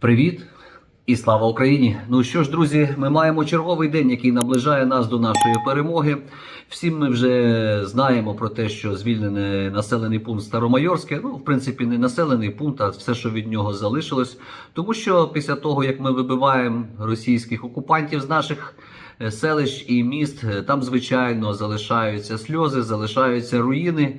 Привіт і слава Україні! Ну що ж, друзі, ми маємо черговий день, який наближає нас до нашої перемоги. Всім ми вже знаємо про те, що звільнений населений пункт Старомайорське. Ну, в принципі, не населений пункт, а все, що від нього залишилось. Тому що після того, як ми вибиваємо російських окупантів з наших е, селищ і міст, е, там, звичайно, залишаються сльози, залишаються руїни,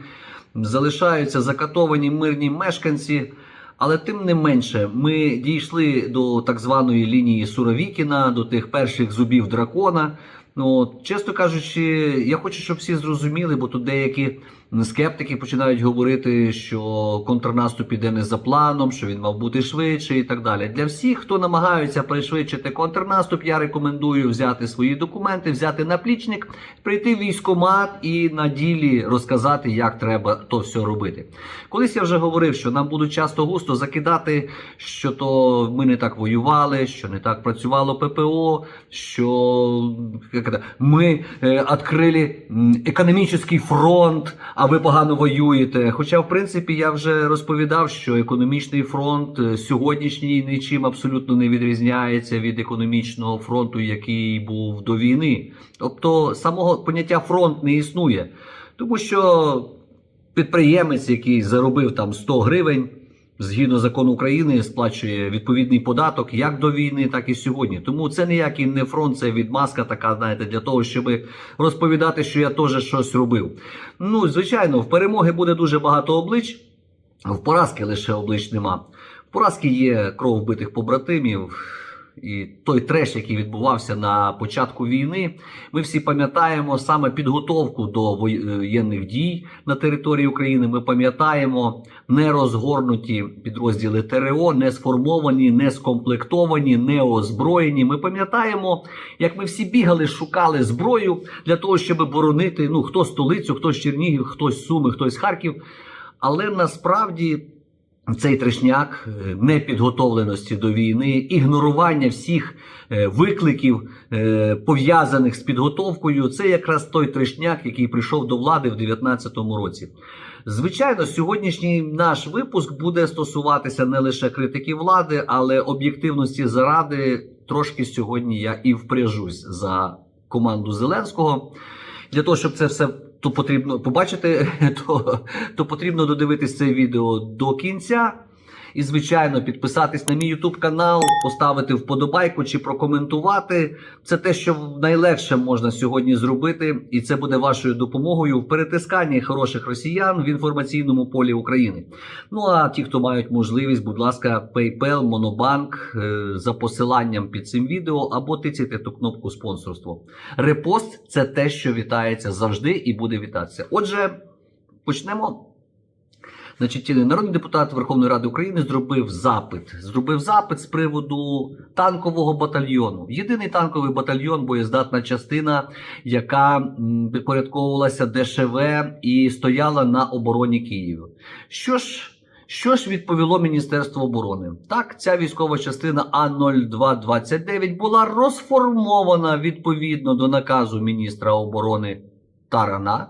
залишаються закатовані мирні мешканці. Але тим не менше, ми дійшли до так званої лінії Суровікіна, до тих перших зубів дракона. Ну, чесно кажучи, я хочу, щоб всі зрозуміли, бо тут деякі скептики починають говорити, що контрнаступ іде не за планом, що він мав бути швидше і так далі. Для всіх, хто намагаються пришвидшити контрнаступ, я рекомендую взяти свої документи, взяти наплічник, прийти в військкомат і на ділі розказати, як треба то все робити. Колись я вже говорив, що нам будуть часто густо закидати, що то ми не так воювали, що не так працювало ППО, що ми е, відкрили економічний фронт, а ви погано воюєте. Хоча, в принципі, я вже розповідав, що економічний фронт е, сьогоднішній нічим абсолютно не відрізняється від економічного фронту, який був до війни. Тобто самого поняття фронт не існує, тому що підприємець, який заробив там 100 гривень. Згідно закону України сплачує відповідний податок як до війни, так і сьогодні. Тому це ніякий не фронт, це відмазка така, знаєте, для того, щоб розповідати, що я теж щось робив. Ну, звичайно, в перемоги буде дуже багато облич, в поразки лише облич нема. В поразки є кров вбитих побратимів. І той треш, який відбувався на початку війни, ми всі пам'ятаємо саме підготовку до воєнних дій на території України. Ми пам'ятаємо не розгорнуті підрозділи ТРО, не сформовані, не скомплектовані, не озброєні. Ми пам'ятаємо, як ми всі бігали, шукали зброю для того, щоб боронити ну хто столицю, хтось Чернігів, хтось Суми, хтось Харків. Але насправді. Цей трешняк е, непідготовленості до війни, ігнорування всіх е, викликів, е, пов'язаних з підготовкою, це якраз той трешняк, який прийшов до влади в 2019 році. Звичайно, сьогоднішній наш випуск буде стосуватися не лише критики влади, але об'єктивності заради. Трошки сьогодні я і впряжусь за команду Зеленського. Для того, щоб це все то потрібно побачити, то, то потрібно додивитись це відео до кінця. І, звичайно, підписатись на мій YouTube канал, поставити вподобайку чи прокоментувати. Це те, що найлегше можна сьогодні зробити, і це буде вашою допомогою в перетисканні хороших росіян в інформаційному полі України. Ну а ті, хто мають можливість, будь ласка, PayPal, Monobank е, за посиланням під цим відео або тицяйте ту кнопку спонсорство. Репост це те, що вітається завжди і буде вітатися. Отже, почнемо. Значить, народний депутат Верховної Ради України зробив запит. Зробив запит з приводу танкового батальйону. Єдиний танковий батальйон, боєздатна частина, яка підпорядковувалася ДШВ і стояла на обороні Києва. Що ж? Що ж відповіло Міністерство оборони? Так, ця військова частина А0229 була розформована відповідно до наказу міністра оборони Тарана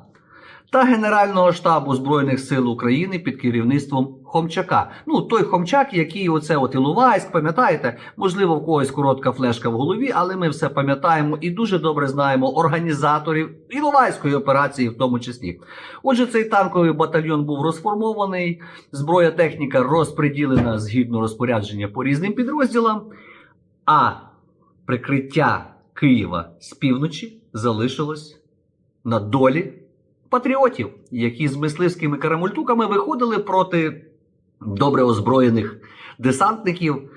та Генерального штабу Збройних сил України під керівництвом Хомчака. Ну, той Хомчак, який оце от Іловайськ, пам'ятаєте, можливо, в когось коротка флешка в голові, але ми все пам'ятаємо і дуже добре знаємо організаторів Іловайської операції, в тому числі. Отже, цей танковий батальйон був розформований, зброя техніка розподілена згідно розпорядження по різним підрозділам, а прикриття Києва з півночі залишилось на долі патріотів, які з мисливськими карамультуками виходили проти добре озброєних десантників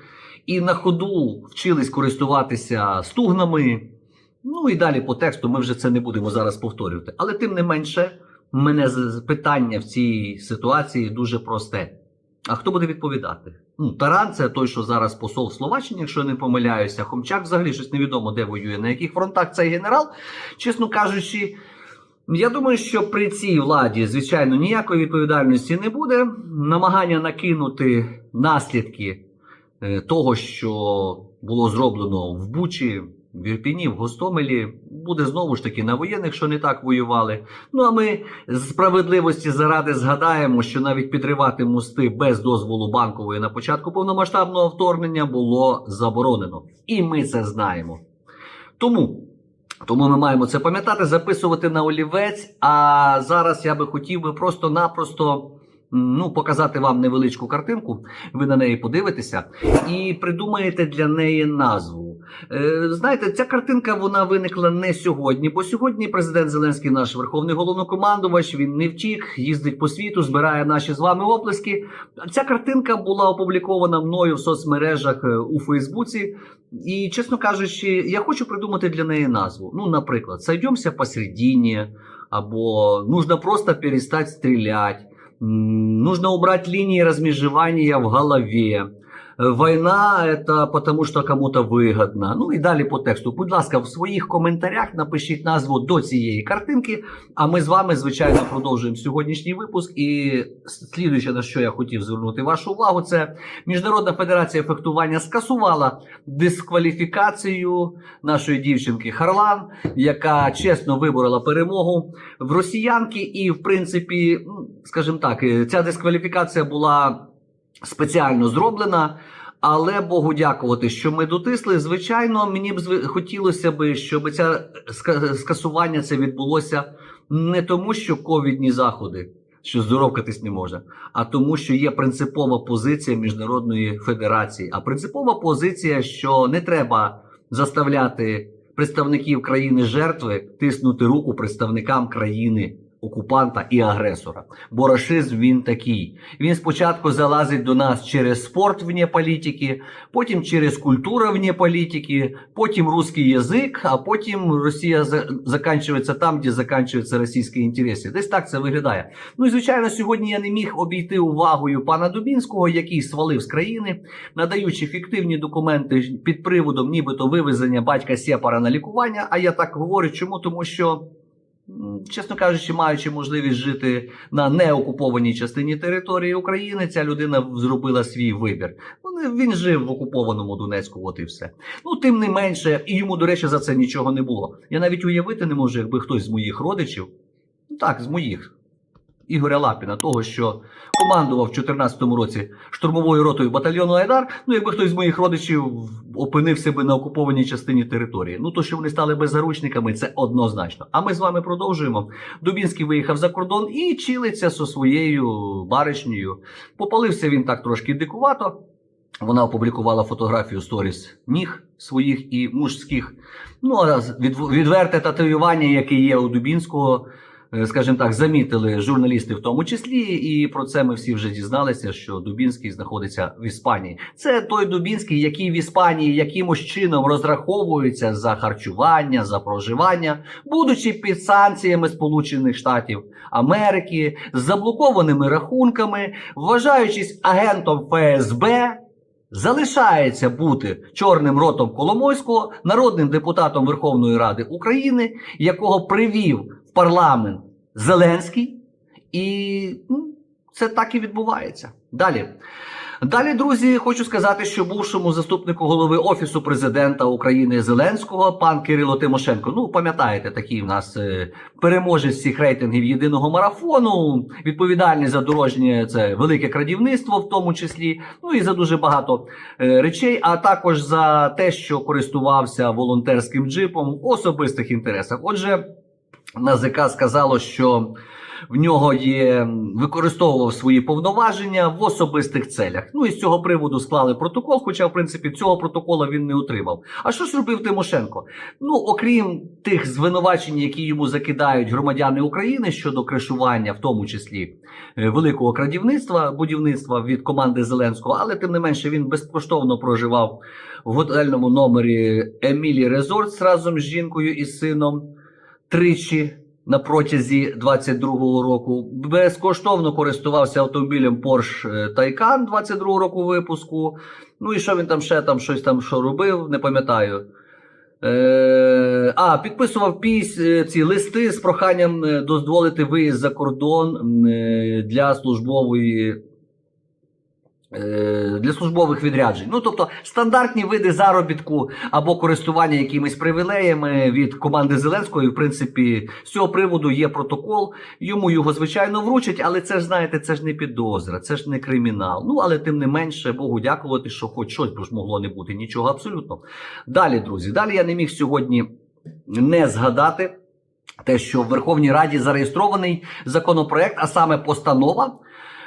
і на ходу вчились користуватися стугнами. Ну і далі по тексту ми вже це не будемо зараз повторювати. Але тим не менше, мене питання в цій ситуації дуже просте. А хто буде відповідати? Ну, Таран це той, що зараз посол в Словаччині, якщо я не помиляюся. Хомчак взагалі щось невідомо, де воює, на яких фронтах цей генерал. Чесно кажучи, я думаю, що при цій владі, звичайно, ніякої відповідальності не буде. Намагання накинути наслідки е, того, що було зроблено в Бучі, в Ірпіні, в Гостомелі, буде знову ж таки на воєнних, що не так воювали. Ну а ми з справедливості заради згадаємо, що навіть підривати мости без дозволу банкової на початку повномасштабного вторгнення було заборонено. І ми це знаємо. Тому. Тому ми маємо це пам'ятати, записувати на олівець. А зараз я би хотів би просто-напросто ну, показати вам невеличку картинку. Ви на неї подивитеся і придумаєте для неї назву. Е, знаєте, ця картинка вона виникла не сьогодні, бо сьогодні президент Зеленський, наш верховний головнокомандувач, він не втік, їздить по світу, збирає наші з вами оплески. Ця картинка була опублікована мною в соцмережах е, у Фейсбуці. І, чесно кажучи, я хочу придумати для неї назву. Ну, наприклад, «Сойдемся посередине, або нужно просто перестать стрелять, м, нужно убрать линии размежевания в голове. Війна это потому, що кому-то вигодно. Ну і далі по тексту. Будь ласка, в своїх коментарях напишіть назву до цієї картинки. А ми з вами, звичайно, продовжуємо сьогоднішній випуск. І слідуюче, на що я хотів звернути вашу увагу, це Міжнародна федерація фехтування скасувала дискваліфікацію нашої дівчинки Харлан, яка чесно виборола перемогу в росіянки. І, в принципі, скажімо так, е, ця дискваліфікація була спеціально зроблена. Але Богу дякувати, що ми дотисли. Звичайно, мені б хотілося б, щоб ска- скасування це відбулося не тому, що ковідні заходи, що здоровкатись не можна, а тому, що є принципова позиція міжнародної федерації. А принципова позиція, що не треба заставляти представників країни жертви тиснути руку представникам країни. Окупанта і агресора, бо рашизм він такий. Він спочатку залазить до нас через спорт вне політики, потім через культуру вне політики, потім русський язик, а потім Росія за- заканчується там, де заканчуються російські інтереси. Десь так це виглядає. Ну і звичайно, сьогодні я не міг обійти увагою пана Дубінського, який свалив з країни, надаючи фіктивні документи під приводом, нібито вивезення батька Сєпара на лікування. А я так говорю, чому? Тому що. Чесно кажучи, маючи можливість жити на неокупованій частині території України, ця людина зробила свій вибір. Ну, Він жив в окупованому Донецьку, от і все. Ну, тим не менше, і йому, до речі, за це нічого не було. Я навіть уявити не можу, якби хтось з моїх родичів, ну так, з моїх, Ігоря Лапіна, того, що командував в 2014 році штурмовою ротою батальйону Айдар. Ну, якби хтось з моїх родичів опинився би на окупованій частині території. Ну, то, що вони стали беззаручниками, це однозначно. А ми з вами продовжуємо. Дубінський виїхав за кордон і чилиться зі своєю баришнею. Попалився він так трошки дикувато. Вона опублікувала фотографію сторіс ніг своїх і мужських. Ну, а від, відверте татуювання, яке є у Дубінського, скажімо так, замітили журналісти в тому числі, і про це ми всі вже дізналися, що Дубінський знаходиться в Іспанії. Це той Дубінський, який в Іспанії якимось чином розраховується за харчування, за проживання, будучи під санкціями Сполучених Штатів Америки, заблокованими рахунками, вважаючись агентом ФСБ. Залишається бути чорним ротом Коломойського, народним депутатом Верховної Ради України, якого привів в парламент Зеленський, і ну, це так і відбувається. Далі. Далі, друзі, хочу сказати, що бувшому заступнику голови Офісу президента України Зеленського, пан Кирило Тимошенко. Ну, пам'ятаєте, такий в нас е, переможець всіх рейтингів єдиного марафону, відповідальний за дорожнє це велике крадівництво, в тому числі, ну і за дуже багато е, речей, а також за те, що користувався волонтерським джипом в особистих інтересах. Отже, НАЗК сказало, що в нього є використовував свої повноваження в особистих целях. Ну і з цього приводу склали протокол. Хоча, в принципі, цього протокола він не отримав. А що ж робив Тимошенко? Ну, окрім тих звинувачень, які йому закидають громадяни України щодо кришування, в тому числі е, великого крадівництва, будівництва від команди Зеленського, але тим не менше він безкоштовно проживав в готельному номері Емілі Резортс разом з жінкою і сином тричі на протязі 22-го року. Безкоштовно користувався автомобілем Porsche Taycan 22-го року випуску. Ну і що він там ще там щось там що робив, не пам'ятаю. Е, а, підписував піс, е, ці листи з проханням е, дозволити виїзд за кордон е, для службової е, для службових відряджень. Ну, тобто стандартні види заробітку або користування якимись привілеями від команди Зеленського. І, в принципі, з цього приводу є протокол. Йому його звичайно вручать, але це ж знаєте, це ж не підозра, це ж не кримінал. Ну але тим не менше, Богу дякувати, що хоч щось бо ж могло не бути. Нічого абсолютно. Далі, друзі, далі я не міг сьогодні не згадати те, що в Верховній Раді зареєстрований законопроект, а саме постанова.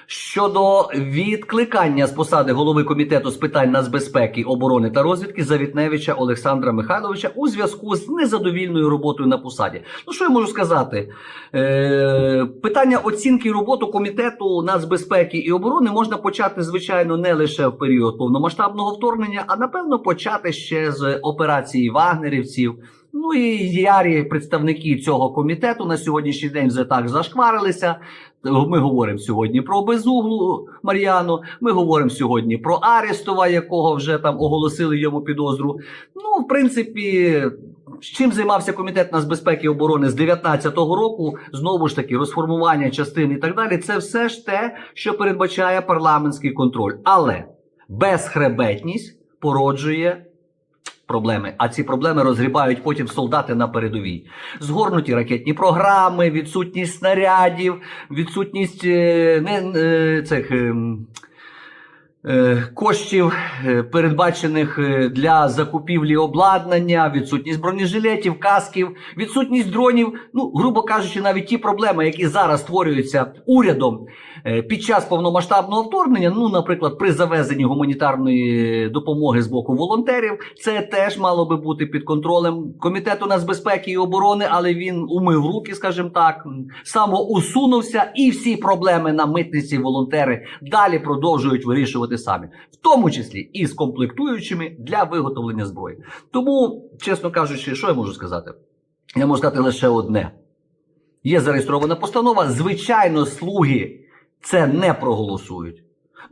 Щодо відкликання з посади голови комітету з питань нацбезпеки, оборони та розвідки Завітневича Олександра Михайловича у зв'язку з незадовільною роботою на посаді. Ну що я можу сказати? Е, питання оцінки роботи комітету нацбезпеки і оборони можна почати, звичайно, не лише в період повномасштабного вторгнення, а напевно почати ще з операції вагнерівців. Ну і ярі представники цього комітету на сьогоднішній день вже так зашкварилися. Ми говоримо сьогодні про безуглу Мар'яну. Ми говоримо сьогодні про Арестова, якого вже там оголосили йому підозру. Ну, в принципі, чим займався комітет нацбезпеки і оборони з 19-го року, знову ж таки, розформування частин і так далі. Це все ж те, що передбачає парламентський контроль. Але безхребетність породжує. Проблеми, а ці проблеми розгрібають потім солдати на передовій. Згорнуті ракетні програми, відсутність снарядів, відсутність е, не, е, цих ем, коштів, е, передбачених е, для закупівлі обладнання, відсутність бронежилетів, касків, відсутність дронів. Ну, грубо кажучи, навіть ті проблеми, які зараз створюються урядом е, під час повномасштабного вторгнення, ну, наприклад, при завезенні гуманітарної допомоги з боку волонтерів, це теж мало би бути під контролем комітету нацбезпеки і оборони, але він умив руки, скажімо так, самоусунувся, і всі проблеми на митниці волонтери далі продовжують вирішувати самі, в тому числі і з комплектуючими для виготовлення зброї. Тому, чесно кажучи, що я можу сказати? Я можу сказати лише одне: є зареєстрована постанова. Звичайно, слуги це не проголосують.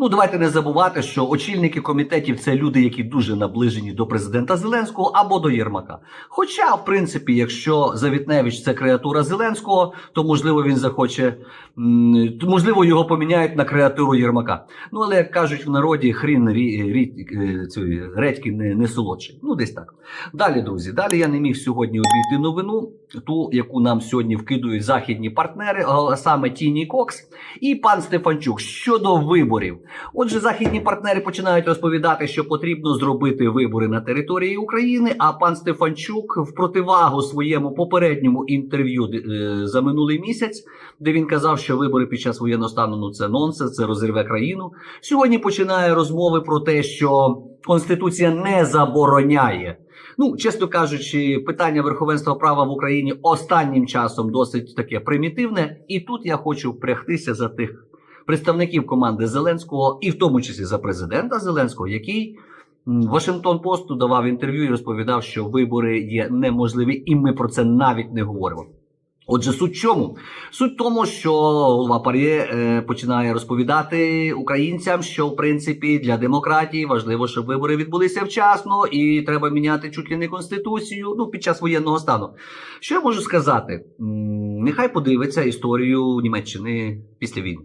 Ну, давайте не забувати, що очільники комітетів це люди, які дуже наближені до президента Зеленського або до Єрмака. Хоча, в принципі, якщо Завітневич це креатура Зеленського, то можливо він захоче, можливо, його поміняють на креатуру Єрмака. Ну, але як кажуть в народі, хрін рі, рі, е, редьки не, не солодший. Ну, десь так. Далі, друзі, далі я не міг сьогодні обійти новину, ту, яку нам сьогодні вкидують західні партнери, саме Тіні Кокс і пан Стефанчук щодо виборів. Отже, західні партнери починають розповідати, що потрібно зробити вибори на території України. А пан Стефанчук в противагу своєму попередньому інтерв'ю е, за минулий місяць, де він казав, що вибори під час воєнного стану ну це нонсенс, це розірве країну. Сьогодні починає розмови про те, що Конституція не забороняє. Ну, чесно кажучи, питання верховенства права в Україні останнім часом досить таке примітивне, і тут я хочу впрягтися за тих представників команди Зеленського, і в тому числі за президента Зеленського, який Вашингтон Посту давав інтерв'ю і розповідав, що вибори є неможливі, і ми про це навіть не говоримо. Отже, суть чому? Суть тому, що голова Пар'є е, починає розповідати українцям, що в принципі для демократії важливо, щоб вибори відбулися вчасно, і треба міняти чуть ли не конституцію ну, під час воєнного стану. Що я можу сказати? Нехай подивиться історію Німеччини після війни.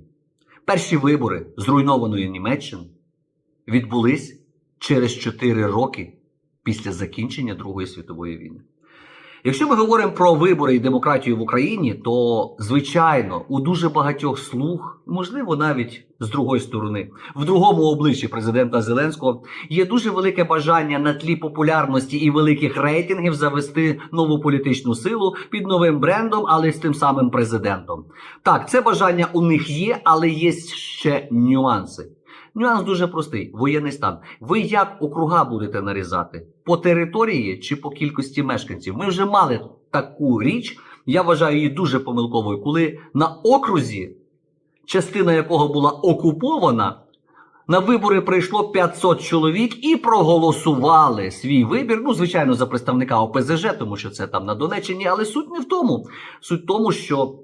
Перші вибори зруйнованої Німеччини відбулись через 4 роки після закінчення Другої світової війни. Якщо ми говоримо про вибори і демократію в Україні, то звичайно у дуже багатьох слуг, можливо, навіть з другої сторони, в другому обличчі президента Зеленського є дуже велике бажання на тлі популярності і великих рейтингів завести нову політичну силу під новим брендом, але з тим самим президентом. Так, це бажання у них є, але є ще нюанси. Нюанс дуже простий: воєнний стан. Ви як округа будете нарізати? По території чи по кількості мешканців? Ми вже мали таку річ. Я вважаю її дуже помилковою, коли на окрузі, частина якого була окупована, на вибори прийшло 500 чоловік і проголосували свій вибір. Ну, звичайно, за представника ОПЗЖ, тому що це там на Донеччині, але суть не в тому. Суть в тому, що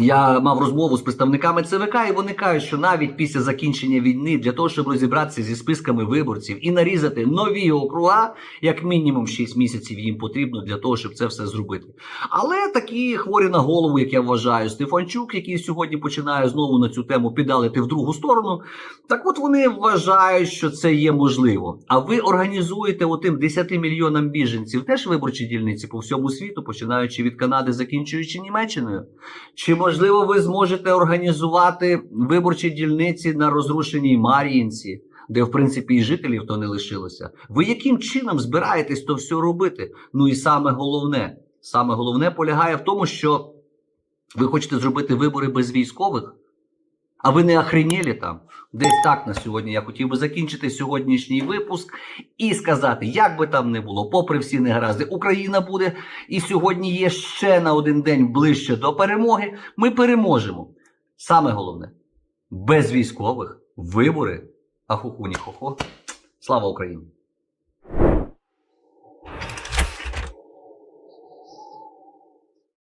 Я мав розмову з представниками ЦВК, і вони кажуть, що навіть після закінчення війни для того, щоб розібратися зі списками виборців і нарізати нові округа, як мінімум 6 місяців їм потрібно для того, щоб це все зробити. Але такі хворі на голову, як я вважаю, Стефанчук, який сьогодні починає знову на цю тему підалити в другу сторону. Так от вони вважають, що це є можливо. А ви організуєте отим 10 мільйонам біженців теж виборчі дільниці по всьому світу, починаючи від Канади, закінчуючи Німеччиною. Чи можливо ви зможете організувати виборчі дільниці на розрушеній Мар'їнці, де в принципі і жителів то не лишилося? Ви яким чином збираєтесь то все робити? Ну і саме головне, саме головне полягає в тому, що ви хочете зробити вибори без військових, а ви не охренєлі там. Десь так на сьогодні я хотів би закінчити сьогоднішній випуск і сказати, як би там не було, попри всі негаразди, Україна буде і сьогодні є ще на один день ближче до перемоги. Ми переможемо. Саме головне, без військових вибори. Ахухуні хохо. Слава Україні!